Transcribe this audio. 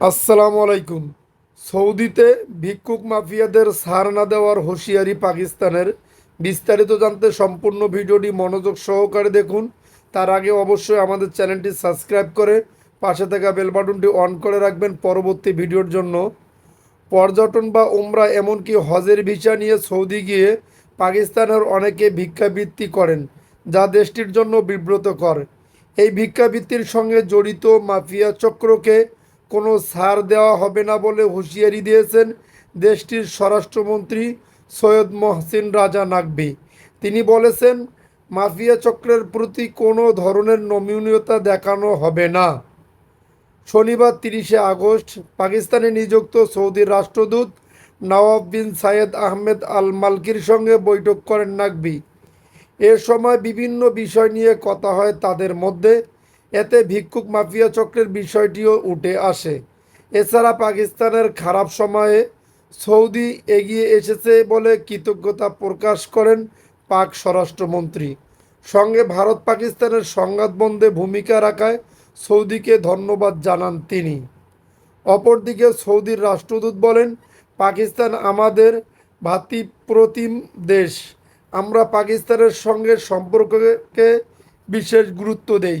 আসসালামু আলাইকুম। সৌদিতে ভিক্ষুক মাফিয়াদের সার না দেওয়ার হুঁশিয়ারি পাকিস্তানের। বিস্তারিত জানতে সম্পূর্ণ ভিডিওটি মনোযোগ সহকারে দেখুন। তার আগে অবশ্যই আমাদের চ্যানেলটি সাবস্ক্রাইব করে পাশে থাকা বেল বাটনটি অন করে রাখবেন পরবর্তী ভিডিওর জন্য। পর্যটন বা উমরা এমনকি হজের ভিসা নিয়ে সৌদি গিয়ে পাকিস্তানের অনেকে ভিক্ষাবৃত্তি করেন, যা দেশটির জন্য বিব্রতকর। এই ভিক্ষাবৃত্তির সঙ্গে জড়িত মাফিয়া চক্রকে কোনো ছাড় দেওয়া হবে না বলে হুঁশিয়ারি দিয়েছেন দেশটির স্বরাষ্ট্রমন্ত্রী সৈয়দ মহসিন রাজা নাকবি তিনি বলেছেন, মাফিয়া চক্রের প্রতি কোনো ধরনের নমনীয়তা দেখানো হবে না। শনিবার তিরিশে আগস্ট পাকিস্তানে নিযুক্ত সৌদির রাষ্ট্রদূত নওয়াব বিন সাইয়েদ আহমেদ আল মালকির সঙ্গে বৈঠক করেন নাকবি এ সময় বিভিন্ন বিষয় নিয়ে কথা হয় তাদের মধ্যে। এতে ভিক্ষুক মাফিয়া চক্রের বিষয়টিও উঠে আসে। এছাড়া পাকিস্তানের খারাপ সময়ে সৌদি এগিয়ে এসেছে বলে কৃতজ্ঞতা প্রকাশ করেন পাক স্বরাষ্ট্রমন্ত্রী। সঙ্গে ভারত পাকিস্তানের সংঘাত বন্ধে ভূমিকা রাখায় সৌদিকে ধন্যবাদ জানান তিনি। অপরদিকে সৌদির রাষ্ট্রদূত বলেন, পাকিস্তান আমাদের ভাতিপ্রতিম দেশ। আমরা পাকিস্তানের সঙ্গে সম্পর্ককে বিশেষ গুরুত্ব দেই।